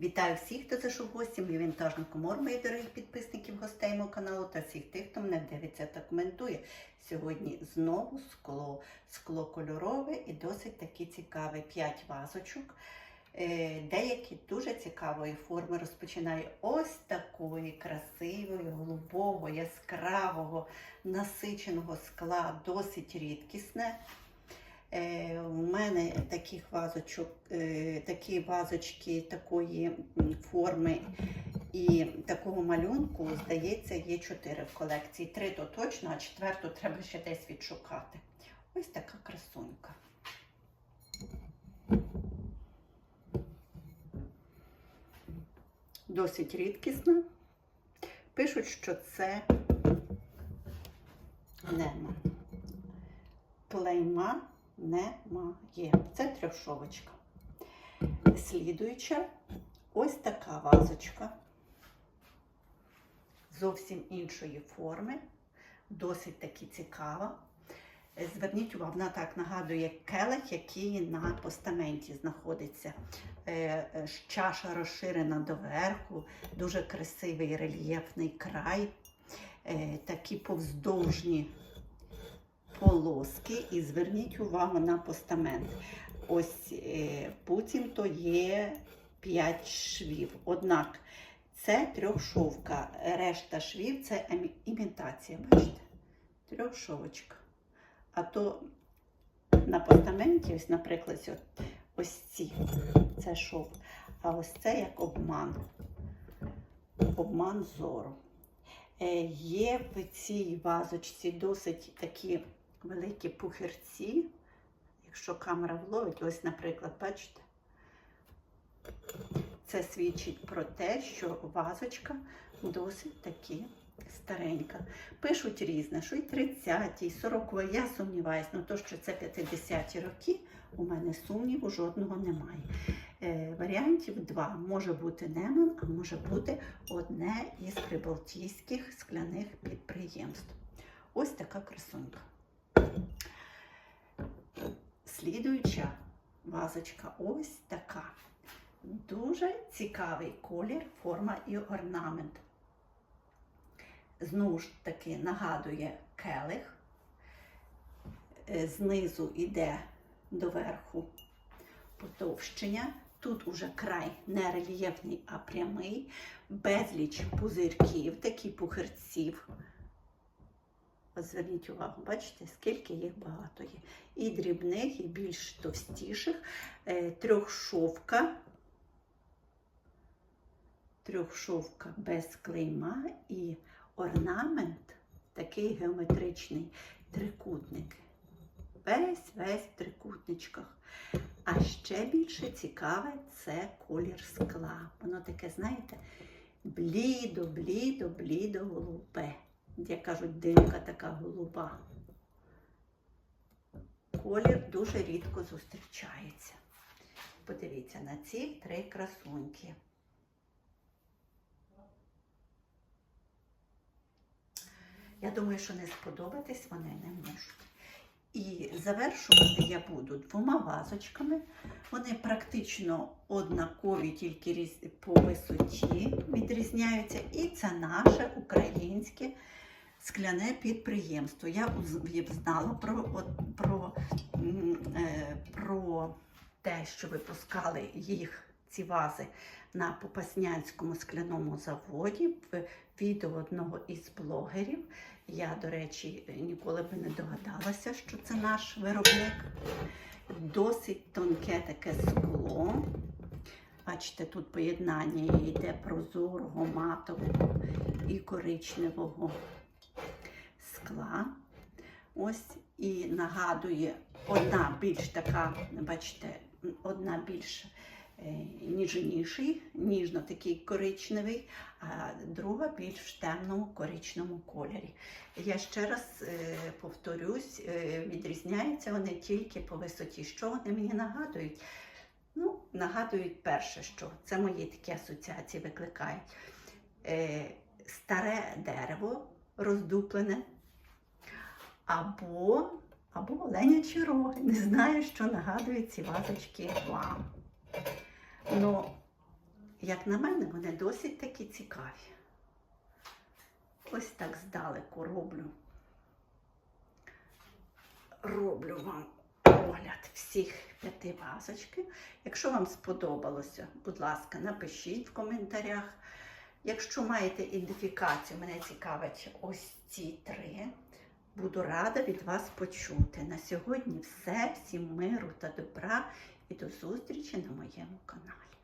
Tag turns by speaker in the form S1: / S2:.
S1: Вітаю всіх, хто зайшов в гості, мій вінтажний комор, моїх дорогих підписників, гостей мого каналу та всіх тих, хто мене дивиться та коментує. Сьогодні знову скло. Скло кольорове і досить таки цікаве. П'ять вазочок. Е, Деякі дуже цікавої форми розпочинаю ось такої красивої, голубого, яскравого, насиченого скла, досить рідкісне. Е, У мене таких вазочок, е, такі вазочки такої форми і такого малюнку, здається, є чотири в колекції. Три то точно, а четверту треба ще десь відшукати. Ось така красунька. Досить рідкісна. Пишуть, що це нема. Плейма немає. Це трьохшовочка. Слідуюча ось така вазочка. Зовсім іншої форми. Досить таки цікава. Зверніть увагу, вона так нагадує келих, який на постаменті знаходиться. Е, е, Чаша розширена доверху, дуже красивий рельєфний край, е, такі повздовжні полоски. І зверніть увагу на постамент. Ось е, буцімто є 5 швів. Однак це трьохшовка, решта швів це імітація. Бачите? Трьохшовочка. А то на постаменті, ось, наприклад, ось ці, це шов. А ось це як обман. Обман зору. Е, Є в цій вазочці досить такі великі пухирці. Якщо камера вловить, ось, наприклад, бачите, це свідчить про те, що вазочка досить таки старенька. Пишуть різне, що і 30-ті, і 40 Я сумніваюся, ну то, що це 50-ті роки, у мене сумніву жодного немає. Е, варіантів два. Може бути Неман, а може бути одне із прибалтійських скляних підприємств. Ось така красунька. Слідуюча вазочка ось така. Дуже цікавий колір, форма і орнамент. Знову ж таки нагадує келих. Е, Знизу йде доверху потовщення. Тут уже край не рельєфний, а прямий, безліч пузирків, такі пухирців. От зверніть увагу, бачите, скільки їх багато є. І дрібних, і більш товстіших, е, трьохшовка, трьохшовка без клейма і орнамент такий геометричний трикутник. Весь весь в трикутничках. А ще більше цікаве це колір скла. Воно таке, знаєте, блідо, блідо, блідо голубе. Як кажуть, димка така голуба. Колір дуже рідко зустрічається. Подивіться на ці три красуньки. Я думаю, що не сподобатись вони не можуть. І завершувати я буду двома вазочками. Вони практично однакові, тільки по висоті відрізняються. І це наше українське скляне підприємство. Я знала про, про, е, про те, що випускали їх, ці вази, на Попаснянському скляному заводі в відео одного із блогерів. Я, до речі, ніколи би не догадалася, що це наш виробник. Досить тонке таке скло. Бачите, тут поєднання йде прозорого, матового і коричневого скла. Ось і нагадує одна більш така, бачите, одна більш е, ніжніший, ніжно такий коричневий, а друга більш в темному коричневому кольорі. Я ще раз е, повторюсь, е, відрізняються вони тільки по висоті. Що вони мені нагадують? Ну, нагадують перше, що це мої такі асоціації викликають. Е, старе дерево роздуплене, або, або оленячі роги. Не знаю, що нагадують ці вазочки вам. Ну, як на мене, вони досить такі цікаві. Ось так здалеку роблю. Роблю вам огляд всіх п'яти вазочки. Якщо вам сподобалося, будь ласка, напишіть в коментарях. Якщо маєте ідентифікацію, мене цікавить ось ці три. Буду рада від вас почути. На сьогодні все. Всім миру та добра і до зустрічі на моєму каналі.